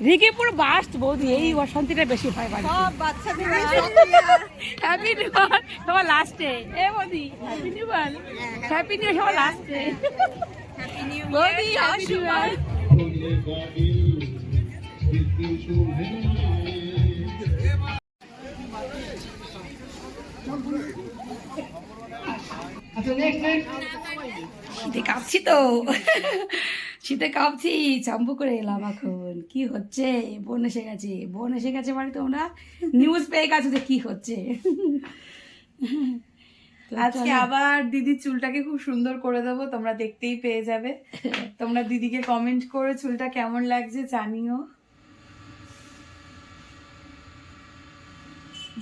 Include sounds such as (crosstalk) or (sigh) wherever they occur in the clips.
রিকে পুরো বাস্ট বৌদি এই অশান্তিটা বেশি হয় বাড়িতে। সব বাচ্চাদের হ্যাপি নিউ ইয়ার সবার লাস্টে এ। বৌদি happy new year happy new সবার লাস্টে বৌদি হ্যাপি নিউ ইয়ার শীতে কাঁপছি তো। শীতে কাঁপছি চাম্পু করে এলাম এখন। কি হচ্ছে? বোন এসে গেছে বোন এসে গেছে মানে তোমরা নিউজ পেয়ে গেছো যে কি হচ্ছে। আজকে আবার দিদির চুলটাকে খুব সুন্দর করে দেবো তোমরা দেখতেই পেয়ে যাবে। তোমরা দিদিকে কমেন্ট করে চুলটা কেমন লাগছে জানিও।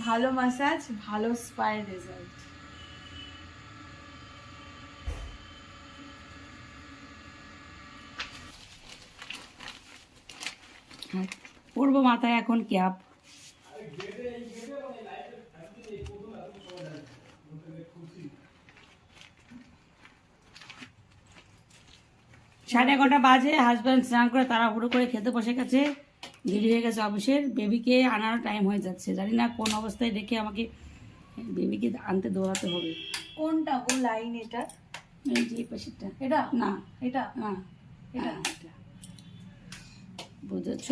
ভালো মাসাজ ভালো স্পায়ের রেজাল্ট পরবো মাথায় এখন ক্যাপ সাড়ে এগারোটা বাজে হাজব্যান্ড স্নান করে তাড়াহুড়ো করে খেতে বসে গেছে দেরি হয়ে গেছে অফিসের। বেবিকে আনার টাইম হয়ে যাচ্ছে। জানি না কোন অবস্থায় দেখে আমাকে বেবিকে আনতে দৌড়াতে হবে। কোনটা? কোন লাইন এটা? এই যে পাশেরটা। এটা? না। এটা? না। এটা? হ্যাঁ, এটা। বুঝেছ?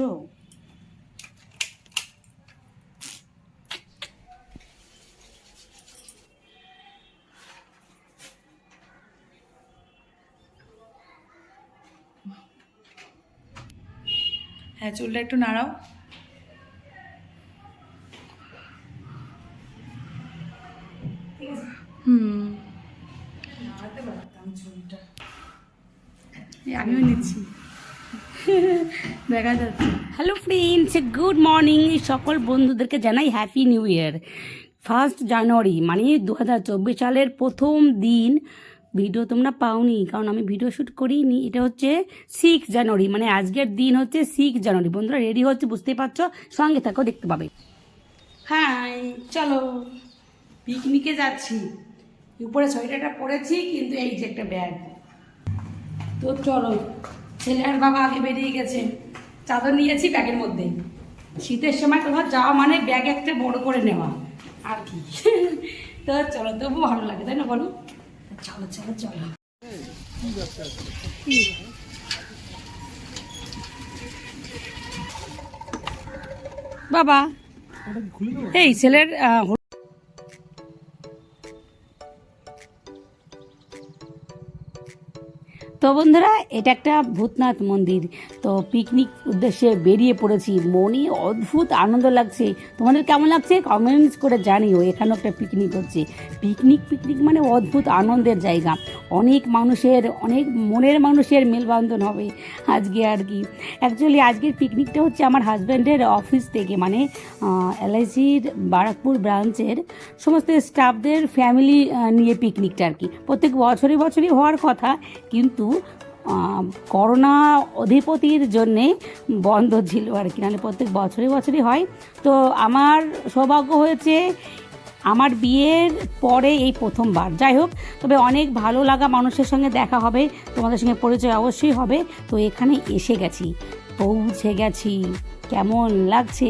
হ্যাঁ চুলটা একটু নাড়াও। (laughs) দেখা যাচ্ছে। হ্যালো ফ্রেন্ডস গুড মর্নিং সকল বন্ধুদেরকে জানাই happy new year first January মানে দু হাজার চব্বিশ সালের প্রথম দিন। ভিডিও তোমরা পাওনি, কারণ আমি ভিডিও শ্যুট করিনি। এটা হচ্ছে সিক্স জানুয়ারি মানে আজকের দিন হচ্ছে সিক্স জানুয়ারি বন্ধুরা রেডি হচ্ছে, বুঝতেই পারছ? সঙ্গে থাকো, দেখতে পাবে। হ্যাঁ চলো পিকনিকে যাচ্ছি। উপরে সোয়েটারটা পরেছি, কিন্তু এই যে একটা ব্যাগ তো চলো ছেলে আর বাবা আগে বেরিয়ে গেছে। চাদর নিয়েছি ব্যাগের মধ্যে। শীতের সময় কোথাও যাওয়া মানে ব্যাগ একটা বড় করে নেওয়া। আর কি? তো চলো তবু ভালো লাগে তাই না বলো? চলো চলো চলো। বাবা এই ছেলের তো বন্ধুরা, এটা একটা ভূতনাথ মন্দির। তো পিকনিক উদ্দেশ্যে বেরিয়ে পড়েছি। মনে অদ্ভুত আনন্দ লাগছে। তোমাদের কেমন লাগছে? কমেন্টস করে জানিও। এখানেও একটা পিকনিক হচ্ছে। পিকনিক পিকনিক মানে অদ্ভুত আনন্দের জায়গা। অনেক মানুষের, অনেক মনের মানুষের মেলবন্ধন হবে আজকে আর কি। অ্যাকচুয়ালি আজকের পিকনিকটা হচ্ছে আমার হাজব্যান্ডের অফিস থেকে। মানে এলআইসির বারাকপুর ব্রাঞ্চের সমস্ত স্টাফদের ফ্যামিলি নিয়ে পিকনিকটা আর কি। প্রত্যেক বছরই বছরই হওয়ার কথা। কিন্তু করোনা অধিপতির জন্যে বন্ধ ছিল আর কি। নাহলে প্রত্যেক বছরে বছরই হয়। তো আমার সৌভাগ্য হয়েছে, আমার বিয়ের পরে এই প্রথমবার। যাই হোক, তবে অনেক ভালো লাগা মানুষের সঙ্গে দেখা হবে। তোমাদের সঙ্গে পরিচয় অবশ্যই হবে। তো এখানে এসে গেছি। পৌঁছে গেছি। কেমন লাগছে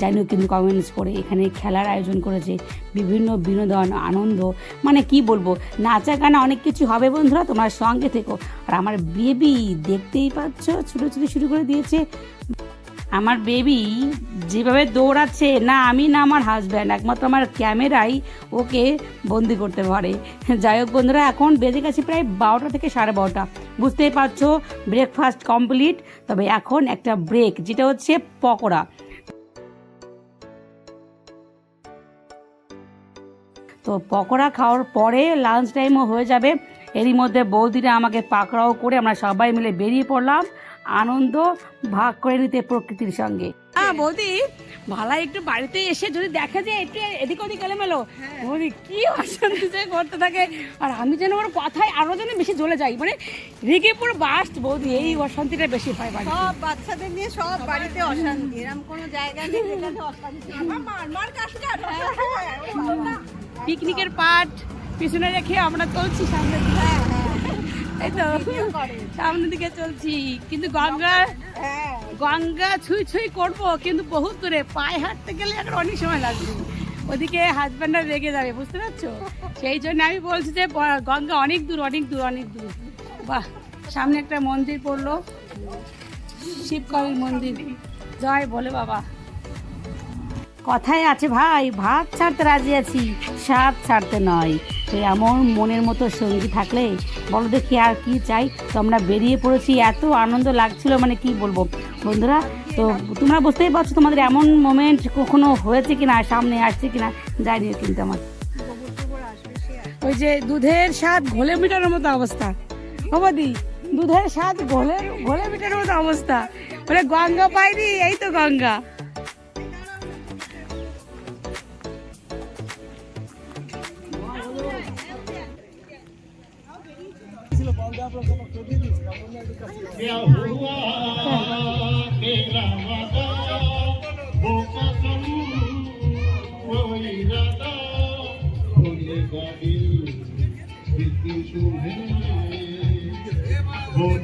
জানিও কিন্তু কমেন্টস করে। এখানে খেলার আয়োজন করেছে বিভিন্ন বিনোদন, আনন্দ মানে কি বলব? নাচা গানা অনেক কিছু হবে বন্ধুরা, তোমার সঙ্গে থেকো। আর আমার বেবি দেখতেই পাচ্ছ ছুটো ছুটি শুরু করে দিয়েছে। আমার বেবি যেভাবে দৌড়াচ্ছে, না আমি, না আমার হাজব্যান্ড একমাত্র আমার ক্যামেরাই ওকে বন্দি করতে পারে। যাই হোক বন্ধুরা, এখন বেজে গেছে প্রায় বারোটা থেকে সাড়ে বারোটা। বুঝতেই পারছ ব্রেকফাস্ট কমপ্লিট তবে এখন একটা ব্রেক যেটা হচ্ছে পকোড়া। তো পকোড়া খাওয়ার পরে লাঞ্চ টাইমও হয়ে যাবে। এরই মধ্যে বৌদিরা আমাকে পাকড়াও করে আমরা সবাই মিলে বেরিয়ে পড়লাম। আনন্দ ভাগ করে নিতে প্রকৃতির সঙ্গে। হ্যাঁ বৌদি ভালা একটু বাড়িতে এসে যদি দেখে যে একটু এদিক ওদিক এলোমেলো বৌদি কি অশান্তি যে করতে থাকে। আর আমি যেন ওর কথায় আরও যেন বেশি জ্বলে যাই। মানে রেগে পুরো বাস্ট বৌদি এই অশান্তিটা বেশি হয় বাড়িতে। সব বাচ্চাদের নিয়ে সব বাড়িতে অশান্তি। এরকম কোনো জায়গা নেই যেখানে অশান্তি আমার মার মার কাশটা পিকনিকের পাট পিছনে রেখে আমরা চলছি সামনে দিকে। এই তো, সামনের দিকে চলছি। কিন্তু গঙ্গা গঙ্গা ছুঁই ছুঁই করব, কিন্তু বহুত দূরে। পায়ে হাঁটতে গেলে এখন অনেক সময় লাগবে। ওদিকে হাজব্যান্ডরা রেগে যাবে, বুঝতে পারছ? সেই জন্য আমি বলছি যে গঙ্গা অনেক দূর অনেক দূর অনেক দূর। বাহ, সামনে একটা মন্দির পড়ল। শিবকালীর মন্দির। জয় বলে বাবা। কথায় আছে ভাই, ভাত ছাড়তে রাজি আছি, স্বাদ ছাড়তে নয়। তো এমন মনের মতো সঙ্গী থাকলে বলো দেখি আর কি চাই। তো আমরা বেরিয়ে পড়েছি, এত আনন্দ লাগছিল মানে কি বলব? বন্ধুরা, তো তোমরা বুঝতেই পারছ তোমাদের এমন মোমেন্ট কখনো হয়েছে কিনা, সামনে আসছে কিনা জানিও কিন্তু আমার ওই যে দুধের স্বাদ ঘোলে মিটানোর মতো অবস্থা। বাবাদি দুধের স্বাদ ঘোলে ঘোলে মিটানোর মতো অবস্থা। বলে, গঙ্গা পাইনি, এই তো গঙ্গা।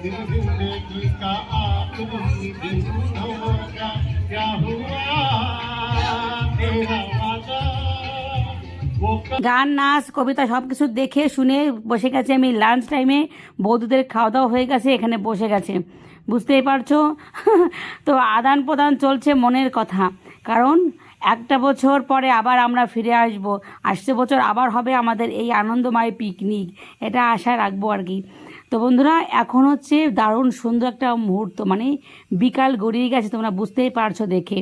जिंदगी का आखिरी दिन होगा क्या हुआ तेरा वादा वो গান, নাচ, কবিতা সব কিছু দেখে, শুনে বসে গেছে আমি লাঞ্চ টাইমে বৌদিদের খাওয়া দাওয়া হয়ে গেছে, এখানে বসে গেছে। বুঝতেই পারছ? (laughs) তো আদান প্রদান চলছে মনের কথা। কারণ একটা বছর পরে আবার আমরা ফিরে আসব। আসছে বছর আবার হবে আমাদের এই আনন্দময় পিকনিক এটা আশা রাখব আর কি। তো বন্ধুরা, এখন হচ্ছে দারুণ সুন্দর একটা মুহূর্ত মানে বিকাল গড়িয়ে গেছে, তোমরা বুঝতেই পারছ দেখে।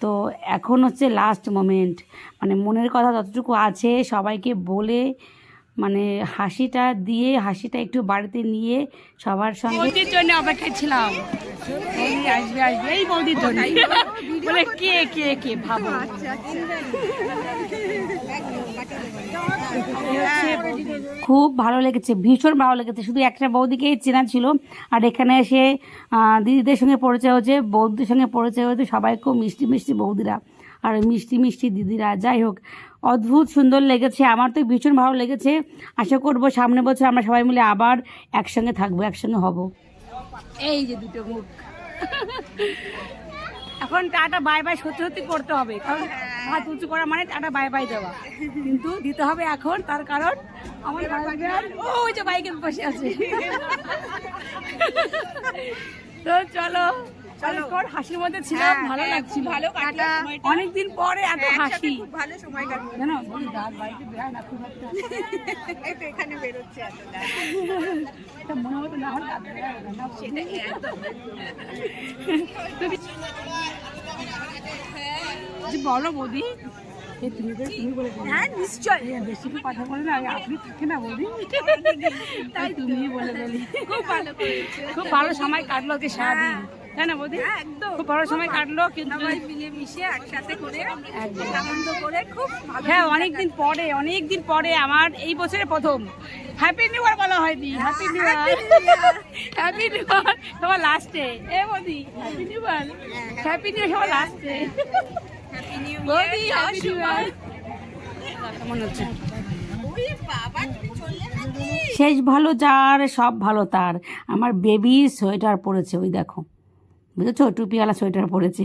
তো এখন হচ্ছে লাস্ট মোমেন্ট মানে মনের কথা যতটুকু আছে সবাইকে বলে মানে হাসিটা দিয়ে, হাসিটা একটু বাড়িতে নিয়ে সবার সঙ্গে ছিলাম। আসবে আসবে। এই বৌদির জন্য বলে কে কে কে ভাবো। খুব ভালো লেগেছে ভীষণ ভালো লেগেছে। শুধু একটা বৌদিকেই চেনা ছিল আর এখানে এসে দিদিদের সঙ্গে পরিচয় হয়েছে বৌদির সঙ্গে পরিচয় হয়েছে সবাই খুব মিষ্টি মিষ্টি বৌদিরা আর ওই মিষ্টি মিষ্টি দিদিরা। যাই হোক অদ্ভুত সুন্দর লেগেছে আমার তো ভীষণ ভালো লেগেছে। আশা করব সামনে বছর আমরা সবাই মিলে আবার একসঙ্গে থাকব একসঙ্গে হব। এই যে দুটো মুখ। এখন টাটা বাই বাই সত্যি সত্যি করতে হবে। কারণ হাত উঁচু করা মানে টাটা বাই বাই দেওয়া। কিন্তু দিতে হবে এখন তার কারণ আমার ও ওই যে বাইকের বসে আছে। তো চলো। চলো। হাসির মধ্যে ছিলাম ভালো লাগছিল। ভালো অনেকদিন পরে এত হাসি। ভালো সময় কাটবে জানো দাঁত বাড়িতে বেড়ায় না খুব একটা। (laughs) এই তো এখানে বেরোচ্ছে এত দাম। মনে হতো না হলে দাঁত বেড়ায় না, না সেটা একদম যে বলো বৌদি তো হ্যাঁ নিশ্চয় বেশি কথা বলে না আপনি থাকে না বৌদি। তাই তুমি বলে বলি। খুব ভালো খুব ভালো সময় কাটলো কি সারাদিন। তাই না বৌদি? হ্যাঁ, খুব ভালো সময় কাটলো কিন্তু হ্যাঁ অনেকদিন পরে অনেকদিন পরে আমার এই বছরে প্রথম। হ্যাপি নিউ ইয়ার বলা হয়নি happy new year happy new year তোমার লাস্টে এ। বৌদি happy new year happy new year লাস্টে বৌদি হ্যাপি নিউ ইয়ার হচ্ছে। শেষ ভালো যার সব ভালো তার। আমার বেবি সোয়েটার পরেছে ওই দেখো। বুঝেছ? টুপিওয়ালা সোয়েটার পরেছে।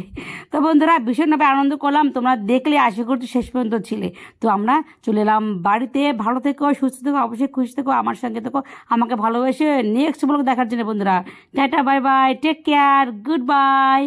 তো বন্ধুরা, ভীষণভাবে আনন্দ করলাম। তোমরা দেখলে আশা করছি শেষ পর্যন্ত ছিলে। তো আমরা চলে এলাম বাড়িতে। ভালো থেকো, সুস্থ থেকো, অবশ্যই খুশি থেকো, আমার সঙ্গে থেকো, আমাকে ভালোবেসে নেক্সট ব্লগ দেখার জন্য বন্ধুরা। Tata bye bye take care goodbye